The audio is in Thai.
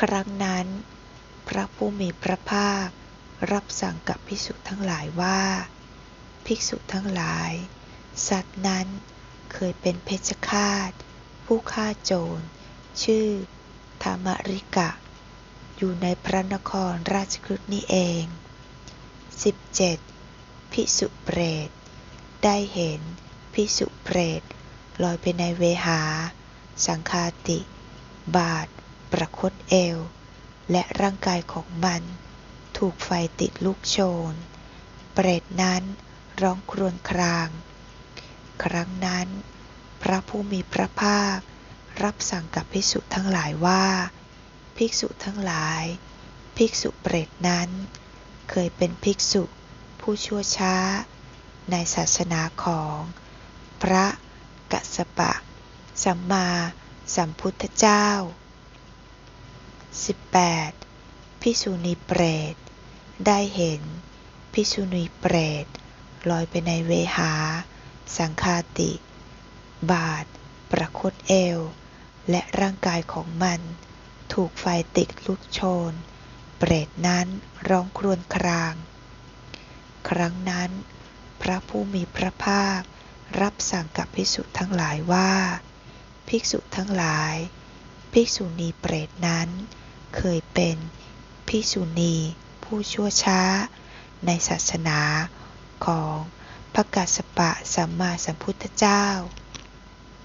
ครั้งนั้น พระผู้มีพระภาครับสั่งกับภิกษุทั้งหลายว่า ภิกษุทั้งหลาย สัตว์นั้นเคยเป็นเพชฌฆาต ผู้ฆ่าโจร ชื่อธรรมริกะ อยู่ในพระนครราชคฤห์นี้เอง 17. ภิกษุเปรต ได้เห็นภิกษุเปรตลอยไปในเวหา สังคาติ บาท ประคตเอว และร่างกายของมัน ถูกไฟติดลูกโชน เปรตนั้นร้องครวญคราง ครั้งนั้น พระผู้มีพระภาค รับสั่งกับภิกษุทั้งหลายว่า ภิกษุทั้งหลาย ภิกษุเปรตนั้น เคยเป็นภิกษุผู้ชั่วช้า ในศาสนาของพระกัสสปะ สัมมาสัมพุทธเจ้า 18. ภิกษุณีเปรต ได้เห็นภิกษุณีเปรต ลอยไปในเวหา สังคาติ บาท ประคตเอว และร่างกายของมัน ถูกไฟติดลุกโชน เปรตนั้นร้องครวญคราง ครั้งนั้น พระผู้มีพระภาครับสั่งกับภิกษุทั้งหลายว่า ภิกษุทั้งหลาย ภิกษุณีเปรตนั้น เคยเป็นภิกษุณีผู้ชั่วช้า ในศาสนาของพระกัสสปะสัมมาสัมพุทธเจ้า